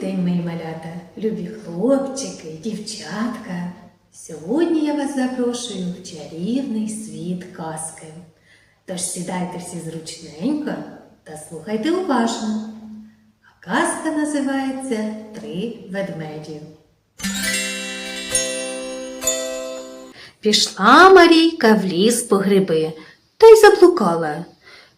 день, мої малята, любі хлопчики, дівчатка. Сьогодні я вас запрошую в чарівний світ казки. Тож сідайте всі зручненько та слухайте уважно. А казка називається Три ведмеді. Пішла Марійка в ліс по гриби та й заблукала.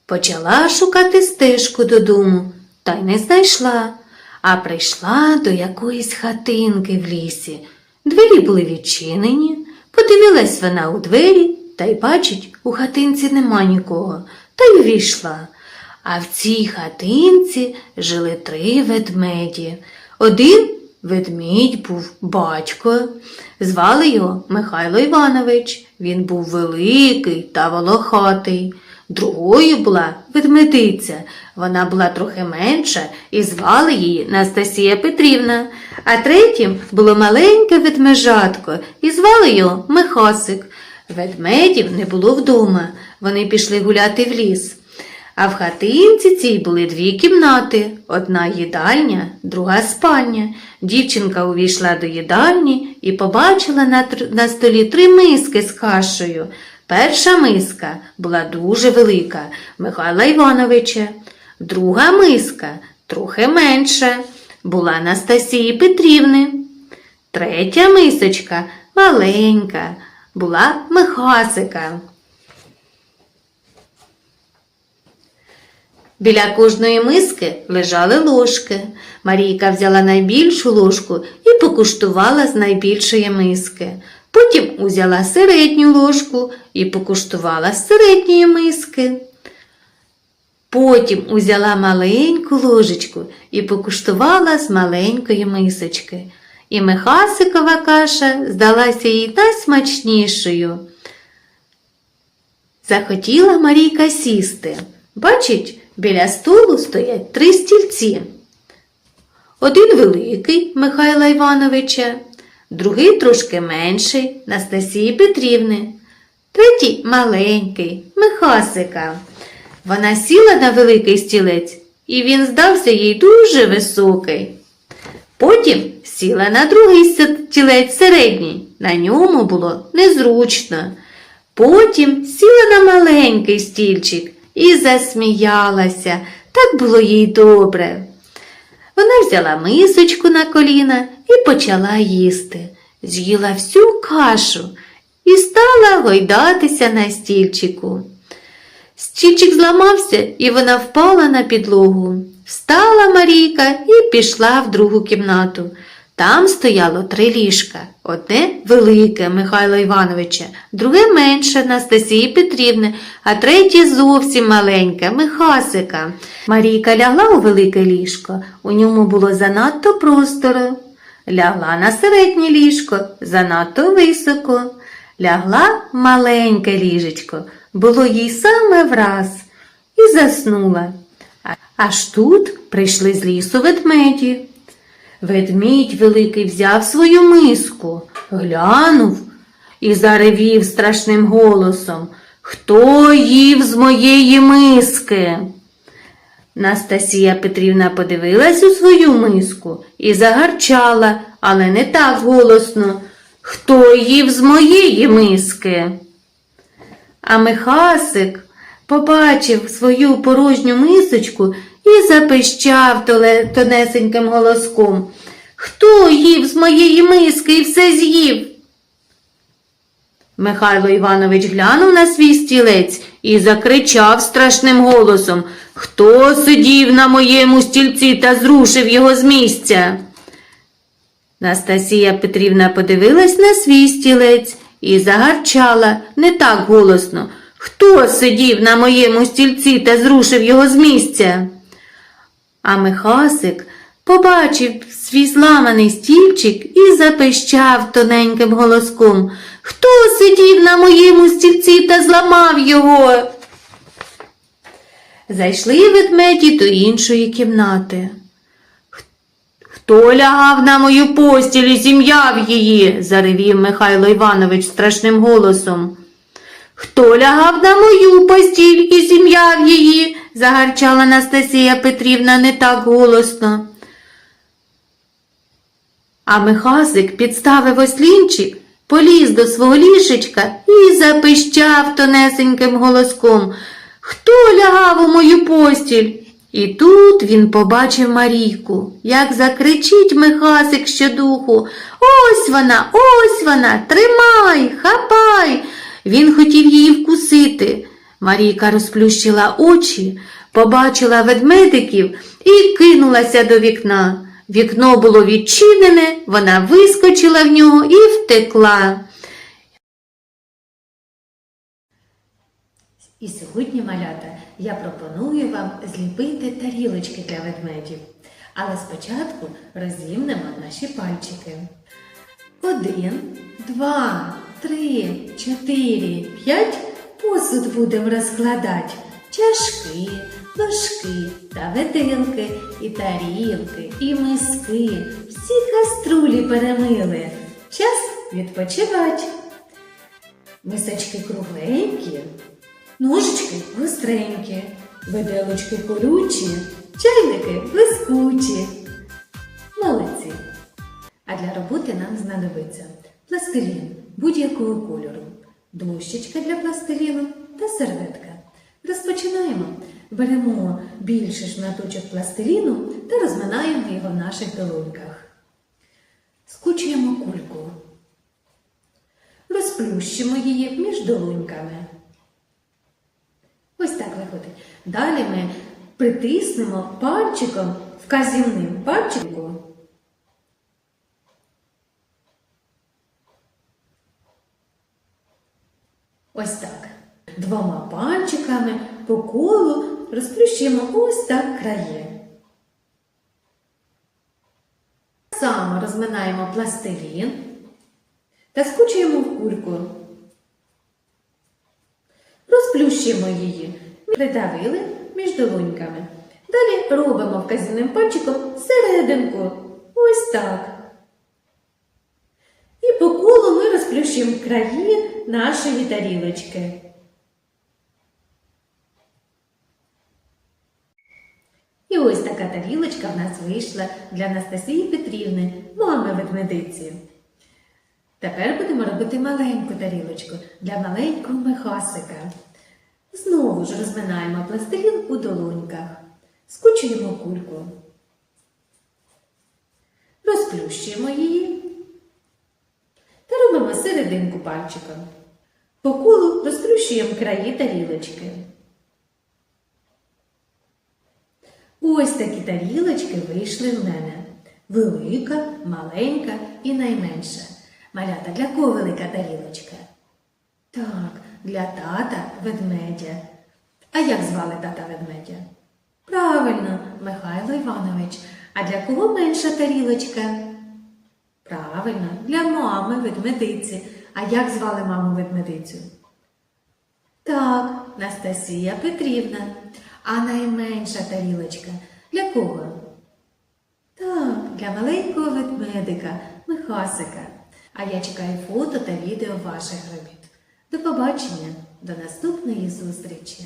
Почала шукати стежку додому, та й не знайшла, а прийшла до якоїсь хатинки в лісі. Двері були відчинені, подивилась вона у двері та й бачить, у хатинці нема нікого, та й увійшла. А в цій хатинці жили три ведмеді. Один ведмідь був батько, звали його Михайло Іванович. Він був великий та волохатий. Другою була ведмедиця. Вона була трохи менша і звали її Настасія Петрівна. А третім було маленьке ведмежатко і звали його Михасик. Ведмедів не було вдома. Вони пішли гуляти в ліс. А в хатинці цій були дві кімнати: одна їдальня, друга спальня. Дівчинка увійшла до їдальні і побачила на, столі три миски з кашею. Перша миска була дуже велика Михайла Івановича, друга миска трохи менша, була Настасії Петрівни. Третя мисочка маленька, була Михасика. Біля кожної миски лежали ложки. Марійка взяла найбільшу ложку і покуштувала з найбільшої миски. Потім узяла середню ложку і покуштувала з середньої миски. Потім узяла маленьку ложечку і покуштувала з маленької мисочки. І мехасикова каша здалася їй найсмачнішою. Захотіла Марійка сісти. Бачить, біля столу стоять три стільці. Один великий Михайла Івановича, другий трошки менший Настасії Петрівни, третій маленький Михасика. Вона сіла на великий стілець, і він здався їй дуже високий. Потім сіла на другий стілець середній, на ньому було незручно. Потім сіла на маленький стільчик і засміялася. Так було їй добре. Вона взяла мисочку на коліна і почала їсти. З'їла всю кашу і стала гойдатися на стільчику. Стільчик зламався, і вона впала на підлогу. Встала Марійка і пішла в другу кімнату. Там стояло три ліжка. Одне велике Михайла Івановича, друге менше Настасії Петрівни, а третє зовсім маленьке Михасика. Марійка лягла у велике ліжко, у ньому було занадто просторо. Лягла на середнє ліжко, занадто високо. Лягла маленьке ліжечко, було їй саме враз, і заснула. Аж тут прийшли з лісу ведмеді. Ведмідь великий взяв свою миску, глянув і заревів страшним голосом. Хто їв з моєї миски? Настасія Петрівна подивилась у свою миску і загарчала, але не так голосно. Хто їв з моєї миски? А Михасик побачив свою порожню мисочку і запищав тонесеньким голоском. Хто їв з моєї миски і все з'їв? Михайло Іванович глянув на свій стілець і закричав страшним голосом Хто сидів на моєму стільці та зрушив його з місця? Настасія Петрівна подивилась на свій стілець і загарчала не так голосно. Хто сидів на моєму стільці та зрушив його з місця? А Михасик побачив свій зламаний стільчик і запищав тоненьким голоском. Хто сидів на моєму стільці та зламав його? Зайшли ведмеді до іншої кімнати. Хто лягав на мою постіль і зім'яв її? заревів Михайло Іванович страшним голосом. Хто лягав на мою постіль і зім'яв її? загарчала Настасія Петрівна не так голосно. А Михасик підставив ослінчик, поліз до свого лішечка і запищав тонесеньким голоском Хто лягав у мою постіль? І тут він побачив Марійку, як закричить Михасик щодуху Ось вона, ось вона, тримай, хапай. Він хотів її вкусити. Марійка розплющила очі, побачила ведмедиків і кинулася до вікна. Вікно було відчинене, вона вискочила в нього і втекла. І сьогодні, малята, я пропоную вам зліпити тарілочки для ведмедів. Але спочатку розімнемо наші пальчики. Один, два, три, чотири, п'ять посуд будемо розкладати. Чашки, ложки та виделки, і тарілки, і миски. Всі каструлі перемили. Час відпочивати. Мисочки кругленькі, ножички гостренькі, виделочки колючі, чайники блискучі. Молодці! А для роботи нам знадобиться пластилін будь-якого кольору, дощечка для пластиліну та серветка. Розпочинаємо. Беремо більший шматочок пластиліну та розминаємо його в наших долоньках. Скучуємо кульку. Розплющимо її між долоньками. Ось так виходить. Далі ми притиснемо пальчиком вказівним пальчиком Ось так. Двома пальчиками по колу розплющуємо ось так краї. Так само розминаємо пластилін та скучуємо в кульку. Розплющуємо її. Придавили між долоньками. Далі робимо вказівним пальчиком серединку. Ось так. І по колу ми розплющуємо краї нашої тарілочки. І ось така тарілочка в нас вийшла для Анастасії Петрівни, мами ведмедиці. Тепер будемо робити маленьку тарілочку для маленького мехасика. Знову ж розминаємо пластилін у долоньках, скучуємо кульку, розплющуємо її та робимо серединку пальчиком. По колу розплющуємо краї тарілочки. Ось такі тарілочки вийшли в мене. Велика, маленька і найменша. Малята, для кого велика тарілочка? Так, для тата ведмедя. А як звали тата ведмедя? Правильно, Михайло Іванович. А для кого менша тарілочка? Правильно, для мами ведмедиці. А як звали маму ведмедицю? Так, Настасія Петрівна. А найменша тарілочка для кого? Так, для маленького ведмедика, Михасика. А я чекаю фото та відео ваших робіт. До побачення, до наступної зустрічі!